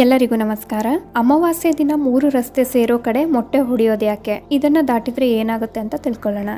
ಎಲ್ಲರಿಗೂ ನಮಸ್ಕಾರ. ಅಮಾವಾಸ್ಯೆ ದಿನ ಮೂರು ರಸ್ತೆ ಸೇರೋ ಕಡೆ ಮೊಟ್ಟೆ ಹೊಡೆಯೋದು ಯಾಕೆ ಇದನ್ನ ದಾಟಿದ್ರೆ ಏನಾಗುತ್ತೆ ಅಂತ ತಿಳ್ಕೊಳ್ಳೋಣ.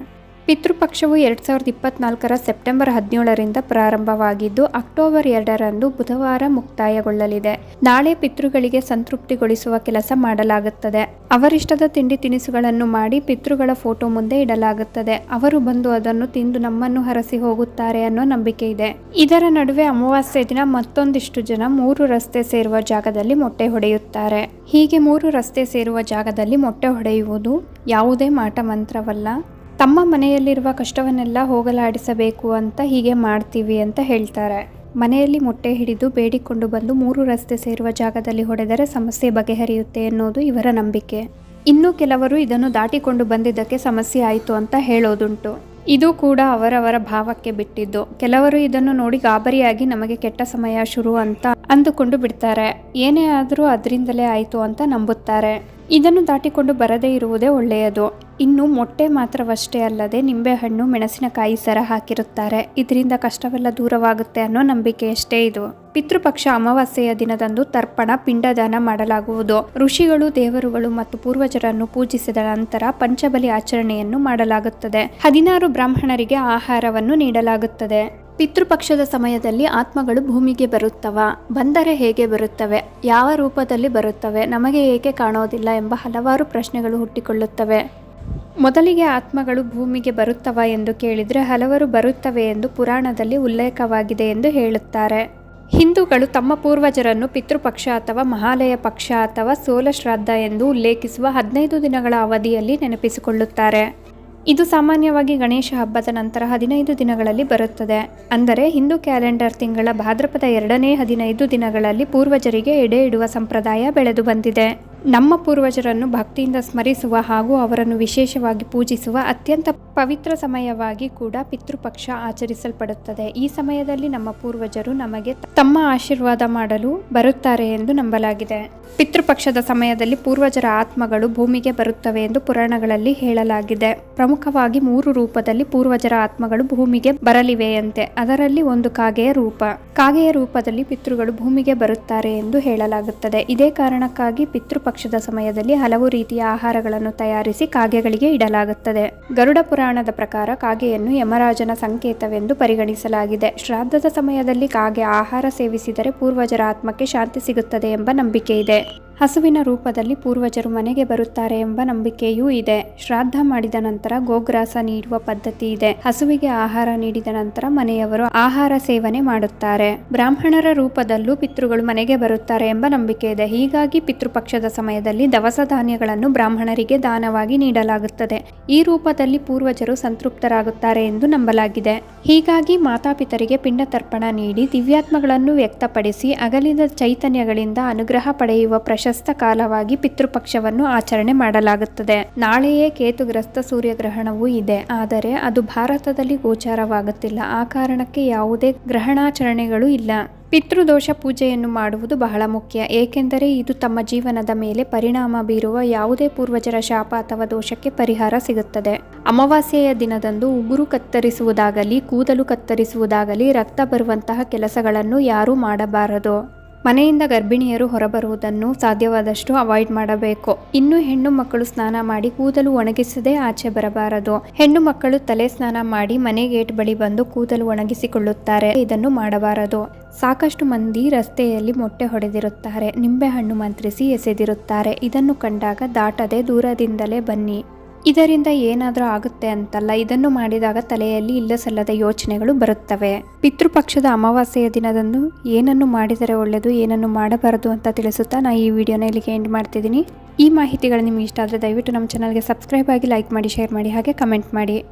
ಪಿತೃಪಕ್ಷವು ಎರಡು ಸಾವಿರದ ಇಪ್ಪತ್ನಾಲ್ಕರ ಸೆಪ್ಟೆಂಬರ್ ಹದಿನೇಳರಿಂದ ಪ್ರಾರಂಭವಾಗಿದ್ದು, ಅಕ್ಟೋಬರ್ ಎರಡರಂದು ಬುಧವಾರ ಮುಕ್ತಾಯಗೊಳ್ಳಲಿದೆ. ನಾಳೆ ಪಿತೃಗಳಿಗೆ ಸಂತೃಪ್ತಿಗೊಳಿಸುವ ಕೆಲಸ ಮಾಡಲಾಗುತ್ತದೆ. ಅವರಿಷ್ಟದ ತಿಂಡಿ ತಿನಿಸುಗಳನ್ನು ಮಾಡಿ ಪಿತೃಗಳ ಫೋಟೋ ಮುಂದೆ ಇಡಲಾಗುತ್ತದೆ. ಅವರು ಬಂದು ಅದನ್ನು ತಿಂದು ನಮ್ಮನ್ನು ಹರಸಿ ಹೋಗುತ್ತಾರೆ ಅನ್ನೋ ನಂಬಿಕೆ ಇದೆ. ಇದರ ನಡುವೆ ಅಮಾವಾಸ್ಯೆ ದಿನ ಮತ್ತೊಂದಿಷ್ಟು ಜನ ಮೂರು ರಸ್ತೆ ಸೇರುವ ಜಾಗದಲ್ಲಿ ಮೊಟ್ಟೆ ಹೊಡೆಯುತ್ತಾರೆ. ಹೀಗೆ ಮೂರು ರಸ್ತೆ ಸೇರುವ ಜಾಗದಲ್ಲಿ ಮೊಟ್ಟೆ ಹೊಡೆಯುವುದು ಯಾವುದೇ ಮಾಟ ಮಂತ್ರವಲ್ಲ ತಮ್ಮ ಮನೆಯಲ್ಲಿರುವ ಕಷ್ಟವನ್ನೆಲ್ಲ ಹೋಗಲಾಡಿಸಬೇಕು ಅಂತ ಹೀಗೆ ಮಾಡ್ತೀವಿ ಅಂತ ಹೇಳ್ತಾರೆ. ಮನೆಯಲ್ಲಿ ಮೊಟ್ಟೆ ಹಿಡಿದು ಬೇಡಿಕೊಂಡು ಬಂದು ಮೂರು ರಸ್ತೆ ಸೇರುವ ಜಾಗದಲ್ಲಿ ಹೊಡೆದರೆ ಸಮಸ್ಯೆ ಬಗೆಹರಿಯುತ್ತೆ ಎನ್ನುವುದು ಇವರ ನಂಬಿಕೆ. ಇನ್ನು ಕೆಲವರು ಇದನ್ನು ದಾಟಿಕೊಂಡು ಬಂದಿದ್ದಕ್ಕೆ ಸಮಸ್ಯೆ ಆಯಿತು ಅಂತ ಹೇಳೋದುಂಟು. ಇದು ಕೂಡ ಅವರವರ ಭಾವಕ್ಕೆ ಬಿಟ್ಟಿದ್ದು. ಕೆಲವರು ಇದನ್ನು ನೋಡಿ ಗಾಬರಿಯಾಗಿ ನಮಗೆ ಕೆಟ್ಟ ಸಮಯ ಶುರು ಅಂತ ಅಂದುಕೊಂಡು ಬಿಡ್ತಾರೆ. ಏನೇ ಆದರೂ ಅದರಿಂದಲೇ ಆಯಿತು ಅಂತ ನಂಬುತ್ತಾರೆ. ಇದನ್ನು ದಾಟಿಕೊಂಡು ಬರದೇ ಇರುವುದೇ ಒಳ್ಳೆಯದು. ಇನ್ನು ಮೊಟ್ಟೆ ಮಾತ್ರವಷ್ಟೇ ಅಲ್ಲದೆ ನಿಂಬೆಹಣ್ಣು, ಮೆಣಸಿನಕಾಯಿ ಸರ ಹಾಕಿರುತ್ತಾರೆ. ಇದರಿಂದ ಕಷ್ಟವೆಲ್ಲ ದೂರವಾಗುತ್ತೆ ಅನ್ನೋ ನಂಬಿಕೆಯಷ್ಟೇ ಇದು. ಪಿತೃಪಕ್ಷ ಅಮಾವಾಸ್ಯೆಯ ದಿನದಂದು ತರ್ಪಣ, ಪಿಂಡದಾನ ಮಾಡಲಾಗುವುದು. ಋಷಿಗಳು, ದೇವರುಗಳು ಮತ್ತು ಪೂರ್ವಜರನ್ನು ಪೂಜಿಸಿದ ನಂತರ ಪಂಚಬಲಿ ಆಚರಣೆಯನ್ನು ಮಾಡಲಾಗುತ್ತದೆ. ಹದಿನಾರು ಬ್ರಾಹ್ಮಣರಿಗೆ ಆಹಾರವನ್ನು ನೀಡಲಾಗುತ್ತದೆ. ಪಿತೃಪಕ್ಷದ ಸಮಯದಲ್ಲಿ ಆತ್ಮಗಳು ಭೂಮಿಗೆ ಬರುತ್ತವ. ಬಂದರೆ ಹೇಗೆ ಬರುತ್ತವೆ? ಯಾವ ರೂಪದಲ್ಲಿ ಬರುತ್ತವೆ? ನಮಗೆ ಏಕೆ ಕಾಣೋದಿಲ್ಲ ಎಂಬ ಹಲವಾರು ಪ್ರಶ್ನೆಗಳು ಹುಟ್ಟಿಕೊಳ್ಳುತ್ತವೆ. ಮೊದಲಿಗೆ ಆತ್ಮಗಳು ಭೂಮಿಗೆ ಬರುತ್ತವ ಎಂದು ಕೇಳಿದರೆ ಹಲವರು ಬರುತ್ತವೆ ಎಂದು ಪುರಾಣದಲ್ಲಿ ಉಲ್ಲೇಖವಾಗಿದೆ ಎಂದು ಹೇಳುತ್ತಾರೆ. ಹಿಂದೂಗಳು ತಮ್ಮ ಪೂರ್ವಜರನ್ನು ಪಿತೃಪಕ್ಷ ಅಥವಾ ಮಹಾಲಯ ಪಕ್ಷ ಅಥವಾ ಸೋಲ ಶ್ರಾದ್ದ ಎಂದು ಉಲ್ಲೇಖಿಸುವ ಹದಿನೈದು ದಿನಗಳ ಅವಧಿಯಲ್ಲಿ ನೆನಪಿಸಿಕೊಳ್ಳುತ್ತಾರೆ. ಇದು ಸಾಮಾನ್ಯವಾಗಿ ಗಣೇಶ ಹಬ್ಬದ ನಂತರ ಹದಿನೈದು ದಿನಗಳಲ್ಲಿ ಬರುತ್ತದೆ. ಅಂದರೆ ಹಿಂದೂ ಕ್ಯಾಲೆಂಡರ್ ತಿಂಗಳ ಭಾದ್ರಪದ ಎರಡನೇ ಹದಿನೈದು ದಿನಗಳಲ್ಲಿ ಪೂರ್ವಜರಿಗೆ ಎಡೆ ಇಡುವ ಸಂಪ್ರದಾಯ ಬೆಳೆದು ಬಂದಿದೆ. ನಮ್ಮ ಪೂರ್ವಜರನ್ನು ಭಕ್ತಿಯಿಂದ ಸ್ಮರಿಸುವ ಹಾಗೂ ಅವರನ್ನು ವಿಶೇಷವಾಗಿ ಪೂಜಿಸುವ ಅತ್ಯಂತ ಪವಿತ್ರ ಸಮಯವಾಗಿ ಕೂಡ ಪಿತೃಪಕ್ಷ ಆಚರಿಸಲ್ಪಡುತ್ತದೆ. ಈ ಸಮಯದಲ್ಲಿ ನಮ್ಮ ಪೂರ್ವಜರು ನಮಗೆ ತಮ್ಮ ಆಶೀರ್ವಾದ ಮಾಡಲು ಬರುತ್ತಾರೆ ಎಂದು ನಂಬಲಾಗಿದೆ. ಪಿತೃಪಕ್ಷದ ಸಮಯದಲ್ಲಿ ಪೂರ್ವಜರ ಆತ್ಮಗಳು ಭೂಮಿಗೆ ಬರುತ್ತವೆ ಎಂದು ಪುರಾಣಗಳಲ್ಲಿ ಹೇಳಲಾಗಿದೆ. ಪ್ರಮುಖವಾಗಿ ಮೂರು ರೂಪದಲ್ಲಿ ಪೂರ್ವಜರ ಆತ್ಮಗಳು ಭೂಮಿಗೆ ಬರಲಿವೆಯಂತೆ. ಅದರಲ್ಲಿ ಒಂದು ಕಾಗೆಯ ರೂಪ. ಕಾಗೆಯ ರೂಪದಲ್ಲಿ ಪಿತೃಗಳು ಭೂಮಿಗೆ ಬರುತ್ತಾರೆ ಎಂದು ಹೇಳಲಾಗುತ್ತದೆ. ಇದೇ ಕಾರಣಕ್ಕಾಗಿ ಪಿತೃಪಕ್ಷದ ಸಮಯದಲ್ಲಿ ಹಲವು ರೀತಿಯ ಆಹಾರಗಳನ್ನು ತಯಾರಿಸಿ ಕಾಗೆಗಳಿಗೆ ಇಡಲಾಗುತ್ತದೆ. ಗರುಡ ಪುರಾಣದ ಪ್ರಕಾರ ಕಾಗೆಯನ್ನು ಯಮರಾಜನ ಸಂಕೇತವೆಂದು ಪರಿಗಣಿಸಲಾಗಿದೆ. ಶ್ರಾದ್ದದ ಸಮಯದಲ್ಲಿ ಕಾಗೆ ಆಹಾರ ಸೇವಿಸಿದರೆ ಪೂರ್ವಜರ ಆತ್ಮಕ್ಕೆ ಶಾಂತಿ ಸಿಗುತ್ತದೆ ಎಂಬ ನಂಬಿಕೆ ಇದೆ. ಹಸುವಿನ ರೂಪದಲ್ಲಿ ಪೂರ್ವಜರು ಮನೆಗೆ ಬರುತ್ತಾರೆ ಎಂಬ ನಂಬಿಕೆಯೂ ಇದೆ. ಶ್ರಾದ್ದ ಮಾಡಿದ ನಂತರ ಗೋಗ್ರಾಸ ನೀಡುವ ಪದ್ಧತಿ ಇದೆ. ಹಸುವಿಗೆ ಆಹಾರ ನೀಡಿದ ನಂತರ ಮನೆಯವರು ಆಹಾರ ಸೇವನೆ ಮಾಡುತ್ತಾರೆ. ಬ್ರಾಹ್ಮಣರ ರೂಪದಲ್ಲೂ ಪಿತೃಗಳು ಮನೆಗೆ ಬರುತ್ತಾರೆ ಎಂಬ ನಂಬಿಕೆ ಇದೆ. ಹೀಗಾಗಿ ಪಿತೃಪಕ್ಷದ ಸಮಯದಲ್ಲಿ ದವಸ ಧಾನ್ಯಗಳನ್ನು ಬ್ರಾಹ್ಮಣರಿಗೆ ದಾನವಾಗಿ ನೀಡಲಾಗುತ್ತದೆ. ಈ ರೂಪದಲ್ಲಿ ಪೂರ್ವಜರು ಸಂತೃಪ್ತರಾಗುತ್ತಾರೆ ಎಂದು ನಂಬಲಾಗಿದೆ. ಹೀಗಾಗಿ ಮಾತಾಪಿತರಿಗೆ ಪಿಂಡ ತರ್ಪಣ ನೀಡಿ ದಿವ್ಯಾತ್ಮಗಳನ್ನು ವ್ಯಕ್ತಪಡಿಸಿ ಅಗಲಿದ ಚೈತನ್ಯಗಳಿಂದ ಅನುಗ್ರಹ ಪಡೆಯುವ ಪ್ರಶಸ್ತ ಕಾಲವಾಗಿ ಪಿತೃಪಕ್ಷವನ್ನು ಆಚರಣೆ ಮಾಡಲಾಗುತ್ತದೆ. ನಾಳೆಯೇ ಕೇತುಗ್ರಸ್ತ ಸೂರ್ಯಗ್ರಹಣವೂ ಇದೆ. ಆದರೆ ಅದು ಭಾರತದಲ್ಲಿ ಗೋಚಾರವಾಗುತ್ತಿಲ್ಲ. ಆ ಕಾರಣಕ್ಕೆ ಯಾವುದೇ ಗ್ರಹಣಾಚರಣೆಗಳು ಇಲ್ಲ. ಪಿತೃದೋಷ ಪೂಜೆಯನ್ನು ಮಾಡುವುದು ಬಹಳ ಮುಖ್ಯ. ಏಕೆಂದರೆ ಇದು ತಮ್ಮ ಜೀವನದ ಮೇಲೆ ಪರಿಣಾಮ ಬೀರುವ ಯಾವುದೇ ಪೂರ್ವಜರ ಶಾಪ ಅಥವಾ ದೋಷಕ್ಕೆ ಪರಿಹಾರ ಸಿಗುತ್ತದೆ. ಅಮಾವಾಸ್ಯೆಯ ದಿನದಂದು ಉಗುರು ಕತ್ತರಿಸುವುದಾಗಲಿ, ಕೂದಲು ಕತ್ತರಿಸುವುದಾಗಲಿ, ರಕ್ತ ಬರುವಂತಹ ಕೆಲಸಗಳನ್ನು ಯಾರೂ ಮಾಡಬಾರದು. ಮನೆಯಿಂದ ಗರ್ಭಿಣಿಯರು ಹೊರಬರುವುದನ್ನು ಸಾಧ್ಯವಾದಷ್ಟು ಅವಾಯ್ಡ್ ಮಾಡಬೇಕು. ಇನ್ನು ಹೆಣ್ಣು ಮಕ್ಕಳು ಸ್ನಾನ ಮಾಡಿ ಕೂದಲು ಒಣಗಿಸದೆ ಆಚೆ ಬರಬಾರದು. ಹೆಣ್ಣು ಮಕ್ಕಳು ತಲೆ ಸ್ನಾನ ಮಾಡಿ ಮನೆ ಗೇಟ್ ಬಳಿ ಬಂದು ಕೂದಲು ಒಣಗಿಸಿಕೊಳ್ಳುತ್ತಾರೆ. ಇದನ್ನು ಮಾಡಬಾರದು. ಸಾಕಷ್ಟು ಮಂದಿ ರಸ್ತೆಯಲ್ಲಿ ಮೊಟ್ಟೆ ಹೊಡೆದಿರುತ್ತಾರೆ. ನಿಂಬೆಹಣ್ಣು ಮಂತ್ರಿಸಿ ಎಸೆದಿರುತ್ತಾರೆ. ಇದನ್ನು ಕಂಡಾಗ ದಾಟದೆ ದೂರದಿಂದಲೇ ಬನ್ನಿ. ಇದರಿಂದ ಏನಾದರೂ ಆಗುತ್ತೆ ಅಂತಲ್ಲ, ಇದನ್ನು ಮಾಡಿದಾಗ ತಲೆಯಲ್ಲಿ ಇಲ್ಲ ಸಲ್ಲದ ಯೋಚನೆಗಳು ಬರುತ್ತವೆ. ಪಿತೃಪಕ್ಷದ ಅಮಾವಾಸ್ಯೆಯ ದಿನದಂದು ಏನನ್ನು ಮಾಡಿದರೆ ಒಳ್ಳೆಯದು, ಏನನ್ನು ಮಾಡಬಾರದು ಅಂತ ತಿಳಿಸುತ್ತಾ ನಾನು ಈ ವಿಡಿಯೋನ ಇಲ್ಲಿಗೆ ಎಂಡ್ ಮಾಡ್ತಿದ್ದೀನಿ. ಈ ಮಾಹಿತಿಗಳು ನಿಮಗೆ ಇಷ್ಟ ಆದರೆ ದಯವಿಟ್ಟು ನಮ್ಮ ಚಾನಲ್ಗೆ ಸಬ್ಸ್ಕ್ರೈಬ್ ಆಗಿ ಲೈಕ್ ಮಾಡಿ ಶೇರ್ ಮಾಡಿ, ಹಾಗೆ ಕಮೆಂಟ್ ಮಾಡಿ.